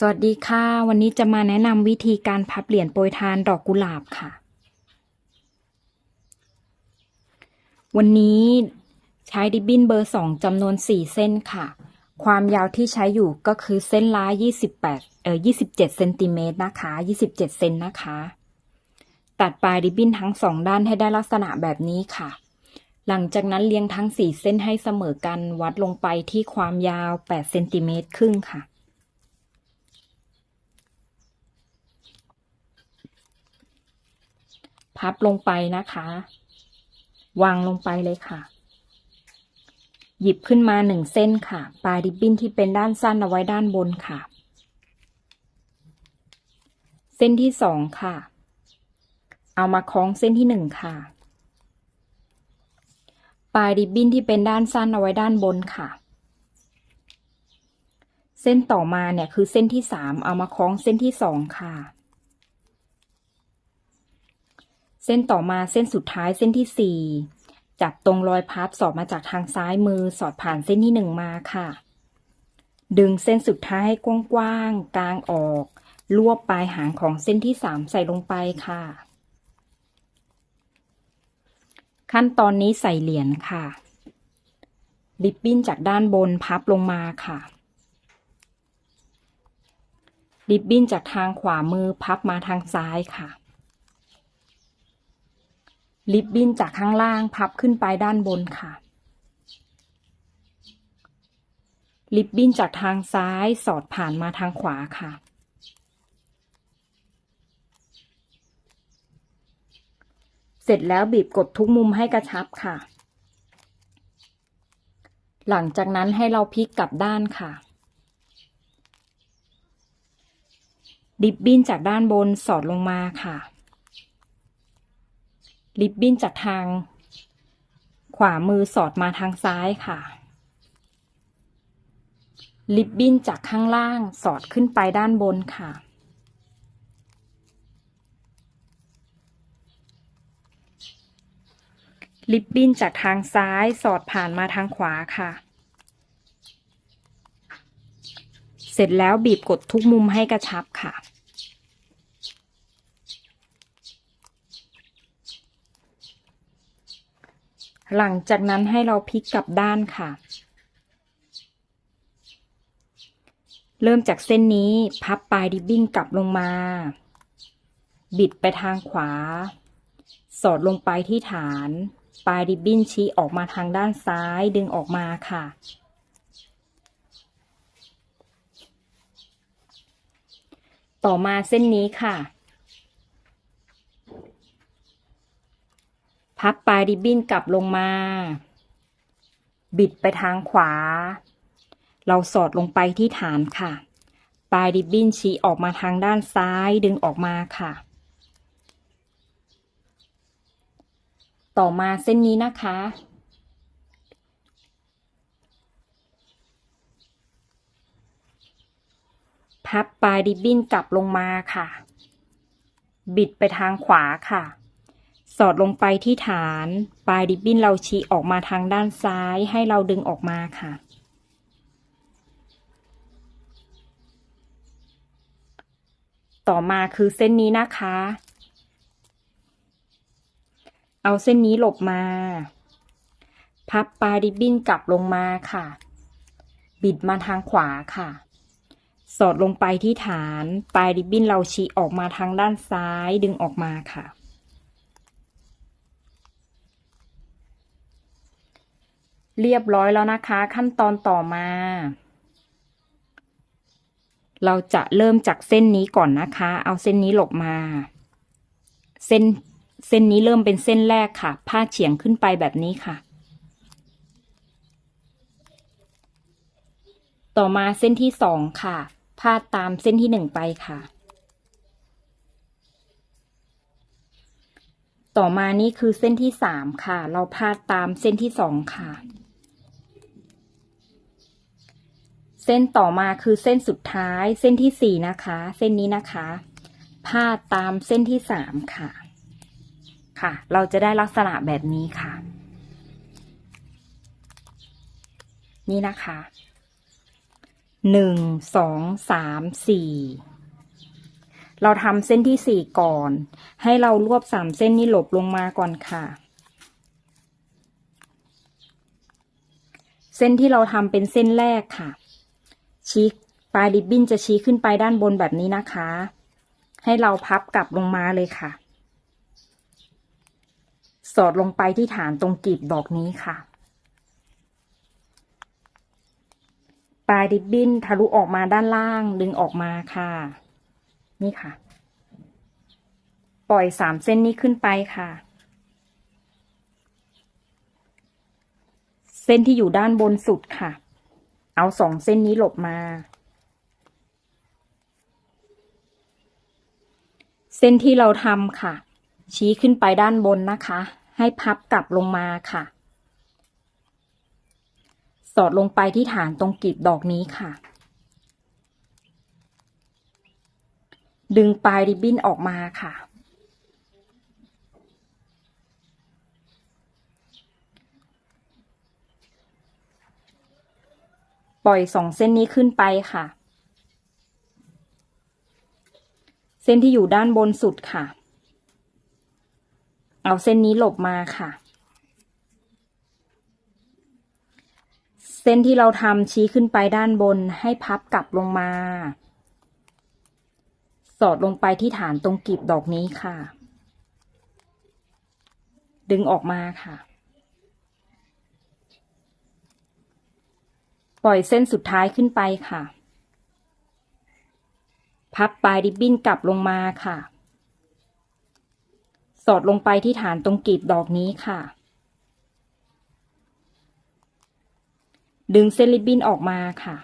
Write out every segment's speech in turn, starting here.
สวัสดีค่ะ วันนี้จะมาแนะนำวิธีการพับเหรียญโปรยทานดอกกุหลาบค่ะ วันนี้ใช้ริบบินเบอร์สองจำนวนสี่เส้นค่ะ ความยาวที่ใช้อยู่ก็คือเส้นละ28เอ่อ27เจ็ดเซนติเมตรนะคะ27เจ็ดเซนนะคะ ตัดปลายริบบิ้นทั้งสองด้านให้ได้ลักษณะแบบนี้ค่ะ หลังจากนั้นเรียงทั้งสี่เส้นให้เสมอกันวัดลงไปที่ความยาว8เซนติเมตรครึ่งค่ะ พับลงไปนะคะ วางลงไปเลยค่ะ หยิบขึ้นมาหนึ่งเส้นค่ะ ปลายริบบิ้นที่เป็นด้านสั้นเอาไว้ด้านบนค่ะ เส้นที่สองค่ะ เอามาคล้องเส้นที่หนึ่งค่ะ ปลายริบบิ้นที่เป็นด้านสั้นเอาไว้ด้านบนค่ะเส้นต่อมาเนี่ยคือเส้นที่สามเอามาคล้องเส้นที่สองค่ะ เส้นต่อมาเส้นสุดท้ายเส้นที่สี่จับตรงรอยพับสอดมาจากทางซ้ายมือสอดผ่านเส้นที่หนึ่งมาค่ะ ดึงเส้นสุดท้ายให้กว้างๆกลางออก รวบปลายหางของเส้นที่สามใส่ลงไปค่ะ ขั้นตอนนี้ใส่เหรียญค่ะ ริบบิ้นจากด้านบนพับลงมาค่ะริบบิ้นจากทางขวามือพับมาทางซ้ายค่ะ ริบบิ้นจากข้างล่างพับขึ้นไปด้านบนค่ะริบบิ้นจากทางซ้ายสอดผ่านมาทางขวาค่ะ เสร็จแล้วบีบกดทุกมุมให้กระชับค่ะ หลังจากนั้นให้เราพลิกกลับด้านค่ะริบบินจากด้านบนสอดลงมาค่ะ ริบบิ้นจากทาง ขวามือสอดมาทางซ้ายค่ะ ริบบิ้นจากข้างล่างสอดขึ้นไปด้านบนค่ะ ริบบิ้นจากทางซ้ายสอดผ่านมาทางขวาค่ะ เสร็จแล้วบีบกดทุกมุมให้กระชับค่ะ หลังจากนั้นให้เราพลิกกลับด้านค่ะ เริ่มจากเส้นนี้พับปลายริบบิ้นกลับลงมา บิดไปทางขวา สอดลงไปที่ฐาน ปลายริบบิ้นชี้ออกมาทางด้านซ้ายดึงออกมาค่ะ ต่อมาเส้นนี้ค่ะ พับปลายริบบิ้นกลับลงมา บิดไปทางขวา เราสอดลงไปที่ฐานค่ะ ปลายริบบิ้นชี้ออกมาทางด้านซ้ายดึงออกมาค่ะ ต่อมาเส้นนี้นะคะ พับปลายริบบิ้นกลับลงมาค่ะ บิดไปทางขวาค่ะ สอดลงไปที่ฐาน ปลายริบบิ้นเราชี้ออกมาทางด้านซ้ายให้เราดึงออกมาค่ะ ต่อมาคือเส้นนี้นะคะ เอาเส้นนี้หลบมา พับปลายริบบิ้นกลับลงมาค่ะ บิดมาทางขวาค่ะ สอดลงไปที่ฐาน ปลายริบบิ้นเราชี้ออกมาทางด้านซ้ายดึงออกมาค่ะ เรียบร้อยแล้วนะคะ ขั้นตอนต่อมา เราจะเริ่มจากเส้นนี้ก่อนนะคะ เอาเส้นนี้หลบมา เส้นเส้นนี้เริ่มเป็นเส้นแรกค่ะพาดเฉียงขึ้นไปแบบนี้ค่ะ ต่อมาเส้นที่สองค่ะพาดตามเส้นที่หนึ่งไปค่ะ ต่อมานี่คือเส้นที่สามค่ะ เราพาดตามเส้นที่สองค่ะ เส้นต่อมาคือเส้นสุดท้ายเส้นที่สี่นะคะ เส้นนี้นะคะพาดตามเส้นที่สามค่ะ ค่ะ เราจะได้ลักษณะแบบนี้ค่ะ นี่นะคะหนึ่งสองสามสี่เราทำเส้นที่สี่ก่อน ให้เรารวบสามเส้นนี้หลบลงมาก่อนค่ะ เส้นที่เราทำเป็นเส้นแรกค่ะ ชี้ปลายริบบิ้นจะชี้ขึ้นไปด้านบนแบบนี้นะคะ ให้เราพับกลับลงมาเลยค่ะ สอดลงไปที่ฐานตรงกลีบดอกนี้ค่ะ ปลายริบบิ้นทะลุออกมาด้านล่างดึงออกมาค่ะ นี่ค่ะ ปล่อยสามเส้นนี้ขึ้นไปค่ะ เส้นที่อยู่ด้านบนสุดค่ะ เอาสองเส้นนี้หลบมา เส้นที่เราทำค่ะ ชี้ขึ้นไปด้านบนนะคะ ให้พับกลับลงมาค่ะ สอดลงไปที่ฐานตรงกลีบดอกนี้ค่ะ ดึงปลายริบบิ้นออกมาค่ะ ปล่อยสองเส้นนี้ขึ้นไปค่ะ เส้นที่อยู่ด้านบนสุดค่ะ เอาเส้นนี้หลบมาค่ะ เส้นที่เราทำชี้ขึ้นไปด้านบนให้พับกลับลงมา สอดลงไปที่ฐานตรงกลีบดอกนี้ค่ะ ดึงออกมาค่ะ ปล่อยเส้นสุดท้ายขึ้นไปค่ะ พับปลายริบบิ้นกลับลงมาค่ะ สอดลงไปที่ฐานตรงกลีบดอกนี้ค่ะ ดึงเส้นริบบิ้นออกมาค่ะ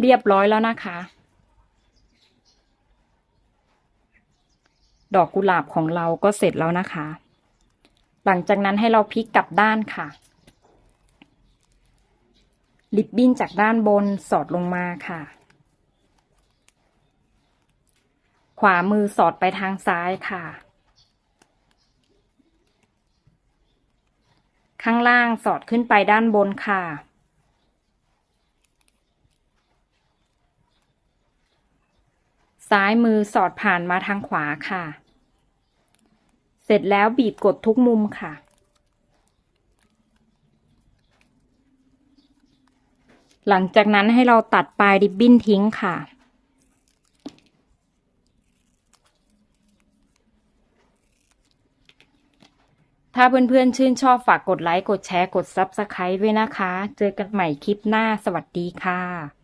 เรียบร้อยแล้วนะคะ ดอกกุหลาบของเราก็เสร็จแล้วนะคะ หลังจากนั้นให้เราพลิกกลับด้านค่ะ ลิบบิ้นจากด้านบนสอดลงมาค่ะ ขวามือสอดไปทางซ้ายค่ะ ข้างล่างสอดขึ้นไปด้านบนค่ะ ซ้ายมือสอดผ่านมาทางขวาค่ะ เสร็จแล้วบีบกดทุกมุมค่ะ หลังจากนั้นให้เราตัดปลายริบบิ้นทิ้งค่ะถ้าเพื่อนๆ ชื่นชอบฝากกดไลค์ กดแชร์ กด Subscribe ด้วยนะคะ เจอกันใหม่คลิปหน้า สวัสดีค่ะ